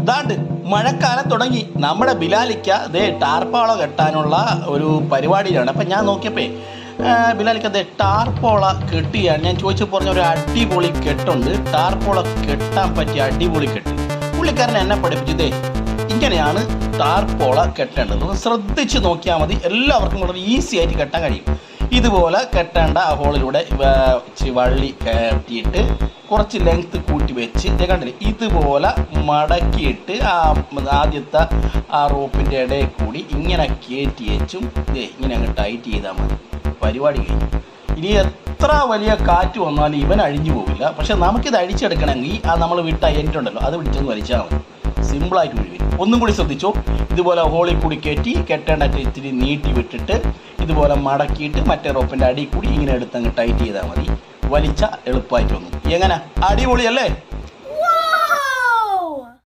ദാണ്ട് മഴക്കാലം തുടങ്ങി. നമ്മുടെ ബിലാലിക്ക ദേ ടാർപ്പാള കെട്ടാനുള്ള ഒരു പരിപാടിയിലാണ്. അപ്പം ഞാൻ നോക്കിയപ്പേ ബിലാലിക്ക ദേ ടാർപ്പോള കെട്ടിയാണ്. ഞാൻ ചോദിച്ചു പറഞ്ഞ ഒരു അടിപൊളി കെട്ടുണ്ട്. ടാർപ്പോള കെട്ടാൻ പറ്റിയ അടിപൊളി കെട്ട്. പുള്ളിക്കാരൻ എന്നെ പഠിപ്പിച്ചതേ ഇങ്ങനെയാണ് ടാർപ്പോള കെട്ടേണ്ടത്. ശ്രദ്ധിച്ച് നോക്കിയാൽ മതി. എല്ലാവർക്കും വളരെ ഈസി ആയിട്ട് കെട്ടാൻ കഴിയും. ഇതുപോലെ കെട്ടേണ്ട ഹോളിലൂടെ വള്ളി കെട്ടിയിട്ട് കുറച്ച് ലെങ്ത് കൂട്ടി വെച്ച് കണ്ടില്ലേ ഇതുപോലെ മടക്കിയിട്ട് ആ ആദ്യത്തെ ആ റോപ്പിന്റെ ഇടയിൽ കൂടി ഇങ്ങനെ കയറ്റി വെച്ചും ഇതേ ഇങ്ങനെ അങ്ങ് ടൈറ്റ് ചെയ്താൽ മതി. പരിപാടി കഴിഞ്ഞു. ഇനി എത്ര വലിയ കാറ്റ് വന്നാലും ഇവൻ അഴിഞ്ഞു പോവില്ല. പക്ഷെ നമുക്കിത് അഴിച്ചെടുക്കണമെങ്കിൽ ആ നമ്മൾ വിട്ട എന്റുണ്ടല്ലോ അത് പിടിച്ചൊന്ന് വലിച്ചാൽ മതി. സിമ്പിളായിട്ട് ഒഴിവില്ല ഒന്നും കൂടി ശ്രദ്ധിച്ചോ? ഇതുപോലെ ഹോളിൽ കൂടി കയറ്റി കെട്ടേണ്ട ഇത്തിരി നീട്ടി വിട്ടിട്ട് ഇതുപോലെ മടക്കിയിട്ട് മറ്റേ റോപ്പിന്റെ അടിയിൽ കൂടി ഇങ്ങനെ എടുത്തങ്ങ് ടൈറ്റ് ചെയ്താൽ മതി. വലിച്ച എളുപ്പമായിട്ട് വന്നു. എങ്ങനെ? അടിപൊളിയല്ലേ?